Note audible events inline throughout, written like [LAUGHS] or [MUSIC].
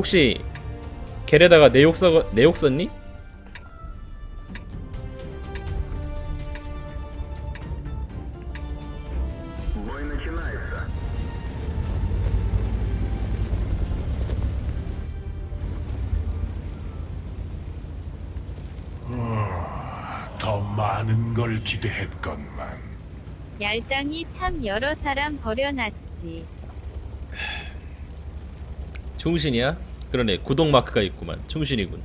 혹시 걔에다가 내욕 써 내욕 썼니? 기대했건만 얄땅이 참 여러 사람 버려놨지. 중신이야? 그러네 구독 마크가 있구만 충신이군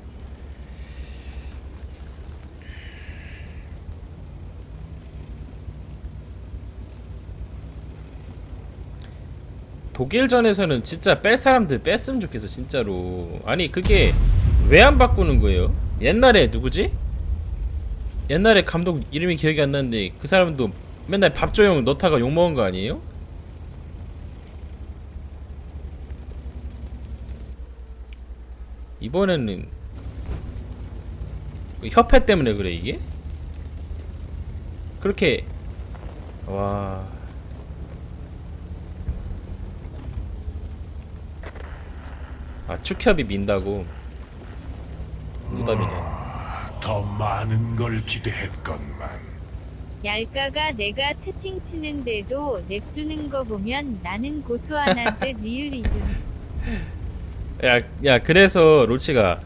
독일전에서는 진짜 뺄 사람들 뺐으면 좋겠어 진짜로 아니 그게 왜 안 바꾸는 거예요? 옛날에 누구지? 옛날에 감독 이름이 기억이 안 나는데 그 사람도 맨날 밥조용 넣다가 욕먹은 거 아니에요? 이번에는 그 협회 때문에 그래 이게? 그렇게 와 아, 축협이 민다고. 누담이네. 더 많은 걸 기대했건만 얄까가 내가 채팅 치는데도 냅두는 거 보면 나는 고소하나 듯 리을이든. 야, 야, 그래서 로치가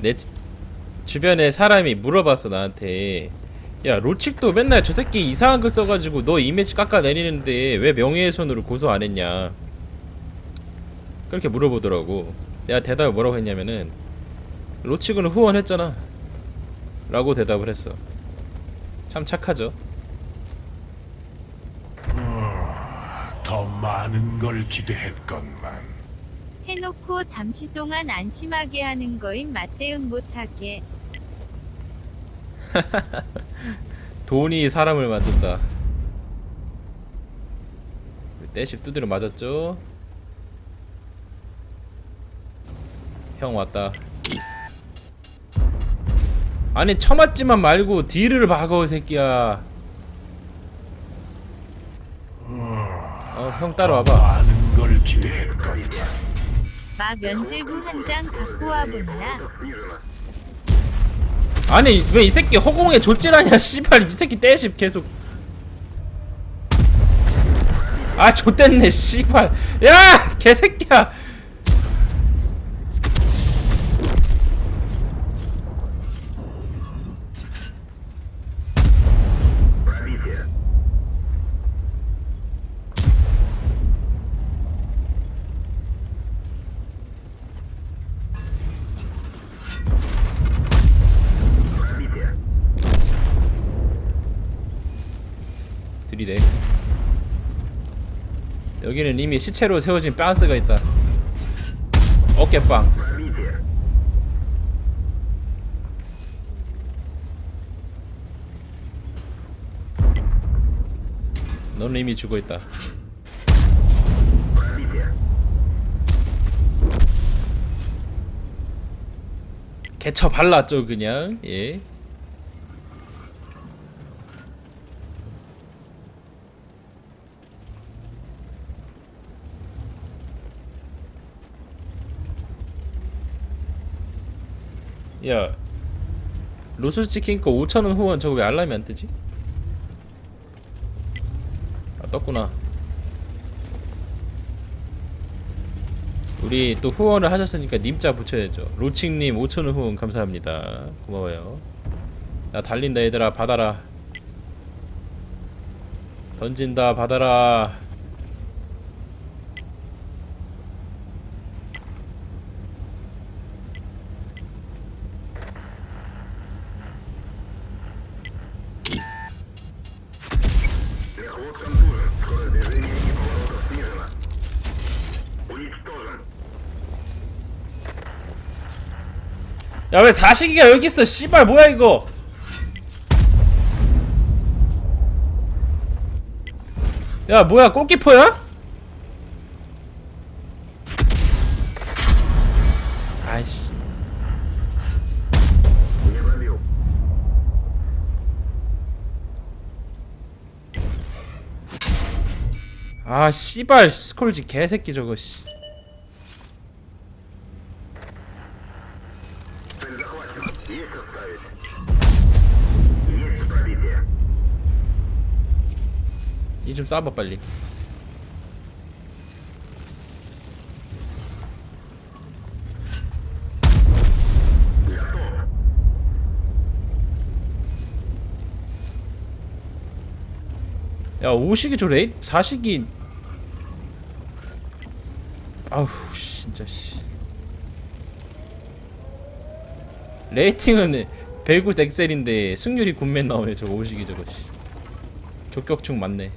내 주- 주변에 사람이 물어봤어 나한테. 야, 로칙도 맨날 저 새끼 이상한 글 써가지고 너 이미지 깎아내리는데 왜 명예훼손으로 고소 안 했냐? 그렇게 물어보더라고. 내가 대답을 뭐라고 했냐면은 로치그는 후원했잖아. 라고 대답을 했어. 참 착하죠. 더 많은 걸 기대했건만 해놓고 잠시 동안 안심하게 하는 거임 맞대응 못하게. [LAUGHS] 돈이 사람을 만든다. 떼십 두드려 맞았죠? 형 왔다. 아니 처맞지만 말고 딜을 박어 이 새끼야. 어형더 따라와봐. 마 면제부 한 장 갖고 와본나. 아니 왜 이 새끼 허공에 졸질하냐 [LAUGHS] 씨발 이 새끼 떼십 계속. 아 좆됐네 씨발. 야 개새끼야. 들이대 여기는 이미 시체로 세워진 빤스가 있다. 어깨빵. 너는 이미 죽어있다. 개쳐 발랐죠 그냥. 예. 야 로스 치킨 거 5천원 후원 저거 왜 알람이 안 뜨지? 아 떴구나. 우리 또 후원을 하셨으니까 님자 붙여야죠. 로칭님 5천원 후원 감사합니다. 고마워요. 나 달린다 얘들아. 받아라. 던진다 받아라 야 왜 사식이가 여기 있어? 씨발 뭐야 이거? 야 뭐야 골키퍼야? 아이씨. 아 씨발 스콜지 개새끼 저거 씨. Есть оставить. Есть пробитие. 이 좀 쏴봐 빨리 야 5식이 저 레이 4식이 아우 씨, 진짜 씨 레이팅은 배구 덱셀인데 승률이 군맨 나오네 저거 오시기 저거 씨. 족격충 맞네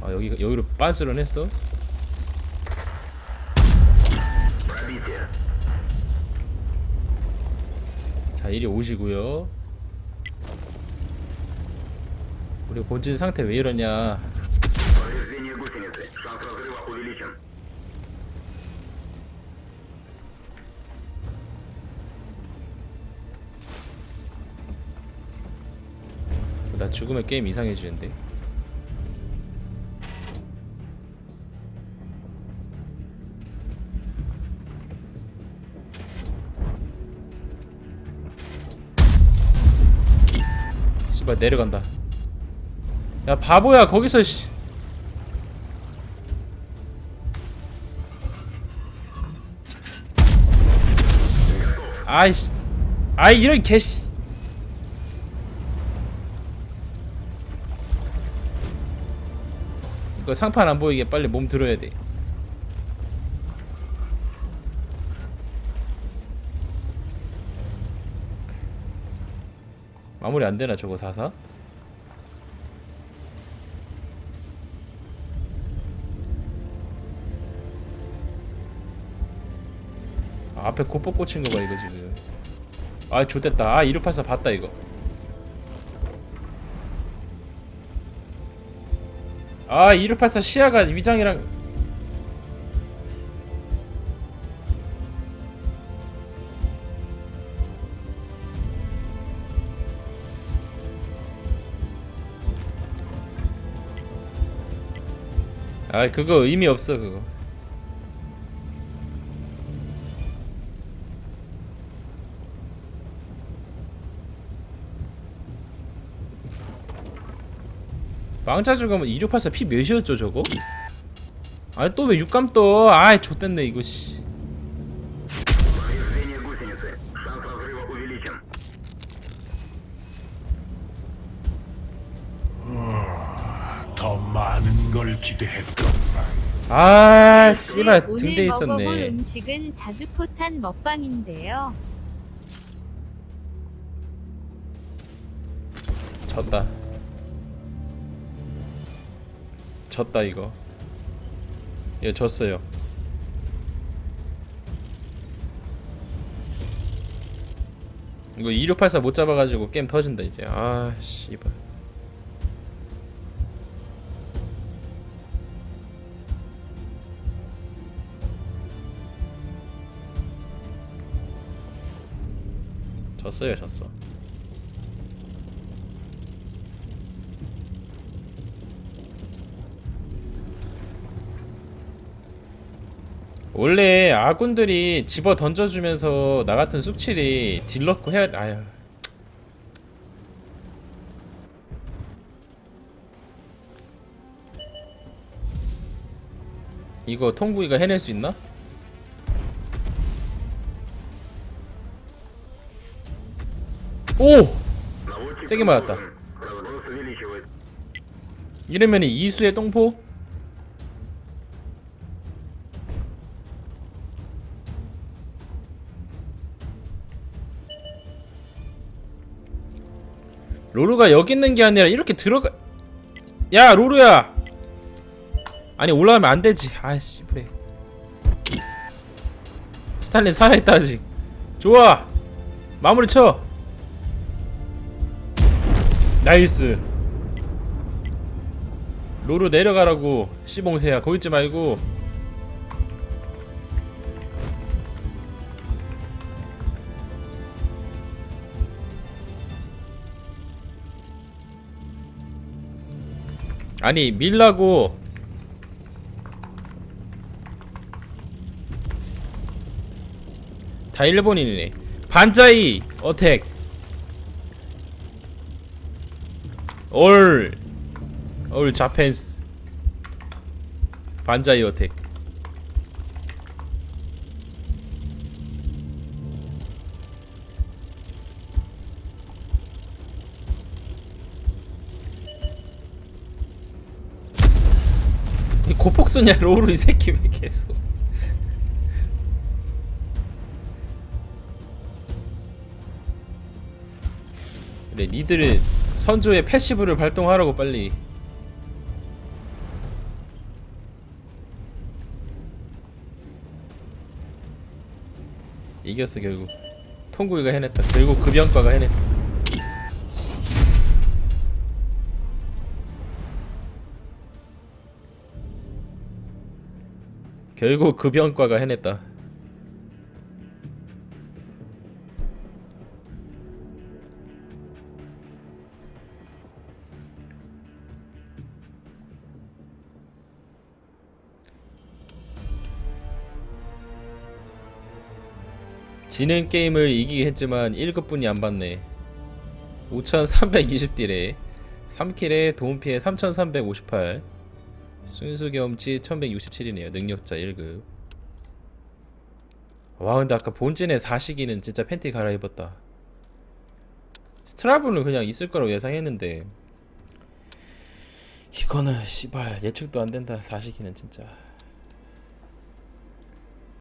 아 여기 여기로 빠스런 했어? 자 이리 오시고요 우리 본진 상태 왜 이러냐 나 죽으면 게임 이상해지는데. 씨발 내려간다. 야 바보야 거기서 씨. 아이씨. 아이 이런 개씨. 이거 상판 안 보이게 빨리 몸 들어야 돼. 마무리 안 되나 저거 사사? 아, 앞에 고폭 꽂힌 거 봐 이거 지금. 아 좋됐다. 아 2684 봤다 이거. 아 2684 시야가 위장이랑 아 그거 의미 없어 그거 망차 죽으면 2조 8사 피 몇이었죠 저거? 아 또 왜 육감 떠? 아이 좆됐네 이거 씨더 어, 많은 걸 기대했던만 아, 아 씨발 등대 오늘 먹어볼 음식은 자주포탄 먹방인데요. 졌다 졌다 이거. 이거 졌어요. 이거 2684 못 잡아가지고 게임 터진다 이제. 아 씨발. 졌어요 졌어 원래 아군들이 집어 던져주면서 나 같은 숙칠이 딜 넣고 해야 아유 이거 통구이가 해낼 수 있나? 오! 세게 맞았다 이러면 이수의 똥포? 로루가 여기 있는 게 아니라 이렇게 들어가 야 로루야! 아니 올라가면 안 되지. 아이씨 그래 스탈린 살아있다 아직. 좋아! 마무리 쳐! 나이스! 로루 내려가라고 시봉새야. 거기 있지 말고 아니 밀라고. 다 일본인이네. 반자이 어택. 올, 올 자펜스. 반자이 어택 고폭 쏘냐 로우루 이 새끼 왜 계속. 그래 니들은 선조의 패시브를 발동하라고 빨리. 이겼어 결국. 통구이가 해냈다. 결국 급영과가 해냈다 결국 급영과가 해냈다. 지는 게임을 이기게 했지만 1급분이 안 받네. 5320딜에 3킬에 도움 피해 3358 순수 경험치 1167이네요 능력자 1급. 와 근데 아까 본진의 4시기는 진짜 팬티 갈아입었다. 스트라브는 그냥 있을 거라고 예상했는데. 이거는 씨발 예측도 안 된다 4시기는 진짜